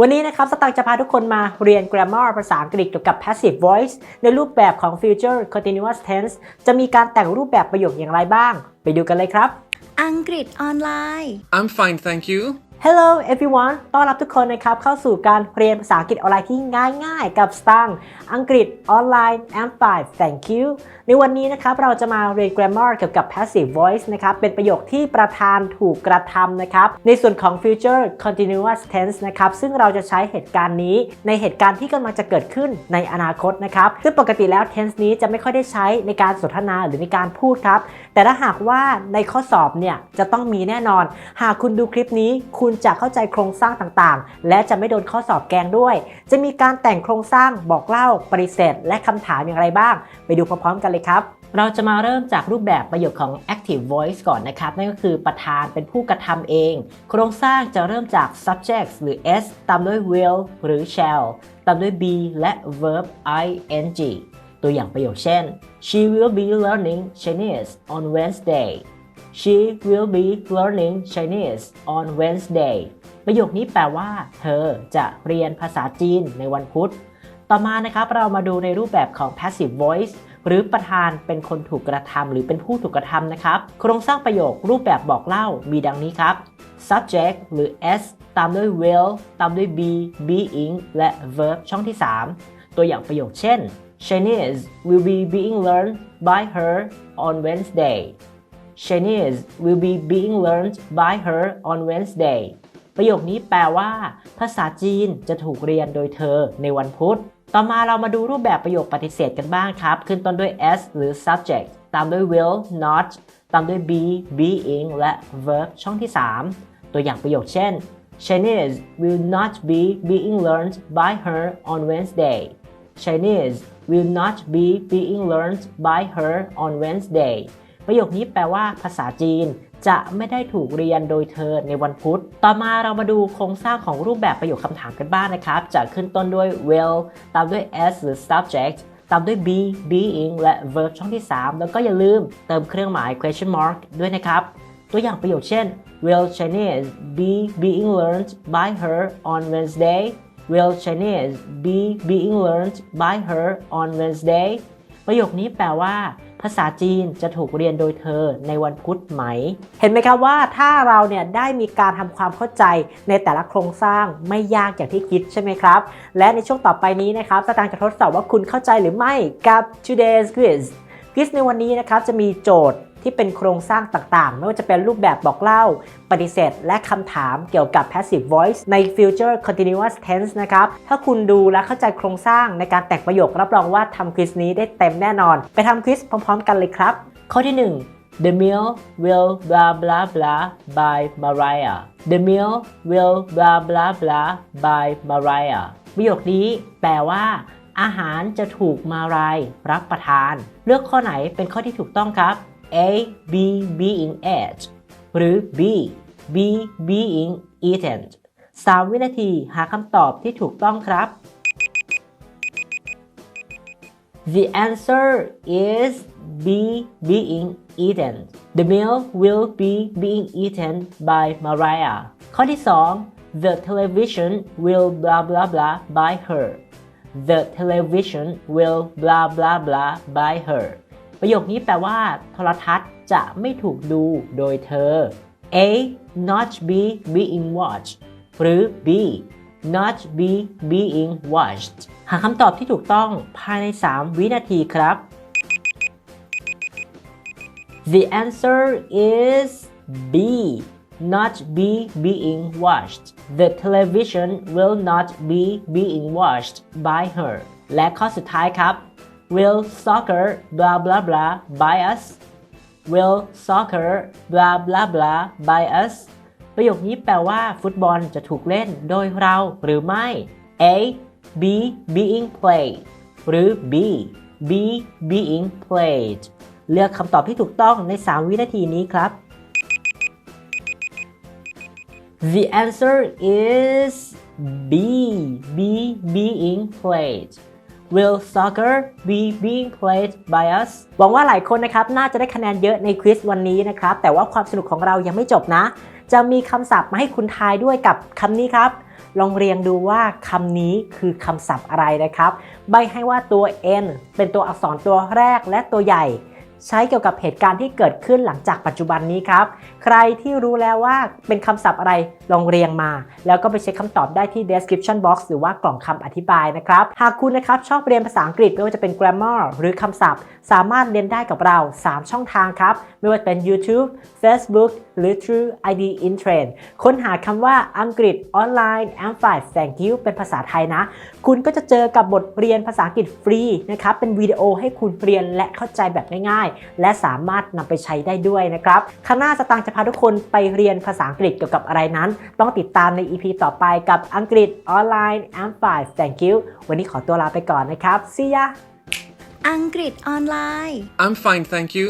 วันนี้นะครับสตังค์จะพาทุกคนมาเรียน grammar ภาษาอังกฤษเกี่ยวกับ passive voice ในรูปแบบของ future continuous tense จะมีการแต่งรูปแบบประโยคอย่างไรบ้าง ไปดูกันเลยครับ อังกฤษออนไลน์ I'm fine, thank you. Hello everyone ต้อนรับทุกคนนะครับเข้าสู่การเรียนภาษาอังกฤษออนไลน์ที่ง่ายๆ กับสตังค์อังกฤษออนไลน์ and 5 thank you ในวันนี้นะครับเราจะมาเรียน grammar เกี่ยวกับ passive voice นะครับเป็นประโยคที่ประธานถูกกระทำนะครับในส่วนของ future continuous tense นะครับซึ่งเราจะใช้เหตุการณ์นี้ในเหตุการณ์ที่กำลังจะเกิดขึ้นในอนาคตนะครับซึ่งปกติแล้ว tense นี้จะไม่ค่อยได้ใช้ในการสนทนาหรือในการพูดครับแต่ถ้าหากว่าในข้อสอบเนี่ยจะต้องมีแน่นอน หากคุณดูคลิปนี้คุณจะเข้าใจโครงสร้างต่างๆ และจะไม่โดนข้อสอบแกงด้วย จะมีการแต่งโครงสร้างบอกเล่าปฏิเสธ และคำถามอย่างไรบ้าง ไปดูพร้อมๆกันเลยครับเราจะมาเริ่มจากรูปแบบประโยคของ active voice ก่อนนะครับ นั่นก็คือประธานเป็นผู้กระทำเอง โครงสร้างจะเริ่มจาก subject หรือ s ตามด้วย will หรือ shall ตามด้วย be และ verb ing ตัวอย่างประโยคเช่น she will be learning Chinese on Wednesday she will be learning Chinese on Wednesday ประโยคนี้แปลว่า เธอจะเรียนภาษาจีนในวันพุธ ต่อมานะครับเรามาดูในรูปแบบของ passive voice หรือประธานเป็นคนถูกกระทำหรือเป็นผู้ถูกกระทำนะครับ โครงสร้างประโยครูปแบบบอกเล่ามีดังนี้ครับ subject หรือ s ตามด้วย will ตามด้วย be being และ verb ช่องที่ 3 ตัวอย่างประโยคเช่น Chinese will be being learned by her on Wednesday Chinese will be being learned by her on Wednesday ประโยคนี้แปลว่า ภาษาจีนจะถูกเรียนโดยเธอในวันพุธ ต่อมาเรามาดูรูปแบบประโยคปฏิเสธกันบ้างครับ ขึ้นต้นด้วย s หรือ subject ตามด้วย will not ตามด้วย be being และ verb ช่องที่ 3 ตัวอย่างประโยคเช่น Chinese will not be being learned by her on Wednesday Chinese will not be being learned by her on Wednesday ประโยคนี้แปลว่าภาษาจีน จะไม่ได้ถูกเรียนโดยเธอในวันพุธ ต่อมาเรามาดูโครงสร้างของรูปแบบประโยคคำถามกันบ้างนะครับ จะขึ้นต้นด้วย will ตามด้วย s หรือ subject ตามด้วย be being และ verb ช่องที่ 3 แล้วก็อย่าลืมเติมเครื่องหมาย question mark ด้วยนะครับ ตัวอย่างประโยคเช่น will Chinese be being learned by her on Wednesday will Chinese be being learned by her on Wednesday ประโยคนี้แปลว่า ภาษาจีนจะถูกเรียนโดยเธอในวันพุธไหม เห็นไหมครับว่าถ้าเราเนี่ยได้มีการทำความเข้าใจในแต่ละโครงสร้างไม่ยากอย่างที่คิดใช่ไหมครับ และในช่วงต่อไปนี้นะครับสตางค์จะทดสอบว่าคุณเข้าใจหรือไม่กับ today's quiz quiz ในวันนี้นะครับจะมีโจทย์ ที่เป็นโครงสร้างต่างๆ ไม่ว่าจะเป็นรูปแบบบอกเล่า ปฏิเสธ และคำถามเกี่ยวกับ passive voice ใน future continuous tense นะครับ ถ้าคุณดูและเข้าใจโครงสร้างในการแต่งประโยครับรองว่าทำควิสนี้ได้เต็มแน่นอน ไปทำควิสพร้อม ๆ กันเลยครับ ข้อที่ 1 The meal will blah blah blah by Mariah The meal will blah blah blah by Mariah ประโยคนี้แปลว่า อาหารจะถูกมารายรับประทาน เลือกข้อไหนเป็นข้อที่ถูกต้องครับ A B being ate หรือ B B being eaten 3 วินาทีหาคำตอบที่ถูกต้องครับ The answer is B being eaten. The meal will be being eaten by Mariah. ข้อที่ 2 The television will blah blah blah by her. The television will blah blah blah by her. ประโยคนี้แปลว่า โทรทัศน์จะไม่ถูกดูโดยเธอ A not be being watched หรือ B not be being watched หาคำตอบที่ถูกต้องภายใน 3 วินาทีครับ The answer is B not be being watched The television will not be being watched by her และข้อสุดท้ายครับ Will soccer blah blah blah by us Will soccer blah blah blah by us ประโยคนี้แปลว่าฟุตบอลจะถูกเล่นโดยเราหรือไม่ A B being played หรือ B B being played เลือกคำตอบที่ถูกต้องใน 3 วินาทีนี้ครับ The answer is B B being played Will soccer be being played by us หวังว่าหลายคนนะครับน่าจะได้คะแนนเยอะในควิสวันนี้นะครับ แต่ว่าความสนุกของเรายังไม่จบนะ จะมีคำศัพท์มาให้คุณทายด้วยกับคำนี้ครับลองเรียงดูว่าคำนี้คือคำศัพท์อะไรนะครับ ใบให้ว่าตัว n เป็นตัวอักษรตัวแรกและตัวใหญ่ ใช้เกี่ยวกับเหตุการณ์ที่เกิดขึ้นหลังจากปัจจุบันนี้ครับ ใครที่รู้แล้วว่าเป็นคำศัพท์อะไรลองเรียงมา แล้วก็ไปเช็คคำตอบได้ที่ description box หรือว่ากล่องคำอธิบายนะครับ หากคุณนะครับชอบเรียนภาษาอังกฤษไม่ว่าจะเป็น grammar หรือคำศัพท์ สามารถเรียนได้กับเรา 3 ช่องทางครับ ไม่ว่าจะเป็น YouTube Facebook หรือ True ID in Trend ค้นหาคำว่าอังกฤษออนไลน์ a m p l i f thank you เป็นภาษาไทยนะ คุณก็จะเจอกับบทเรียนภาษาอังกฤษฟรีนะครับเป็นวิดีโอให้คุณเรียนและเข้าใจแบบง่ายและสามารถนำไปใช้ได้ด้วยนะครับคณะสตางค์จะพาทุกคนไปเรียนภาษาอังกฤษเกี่ยวกับอะไรนั้น ต้องติดตามใน EP ต่อไปกับอังกฤษออนไลน์ a m p l i f thank you วันนี้ขอตัวลาไปก่อนนะครับ see ya อังกฤษออนไลน์ I'm fine, thank you.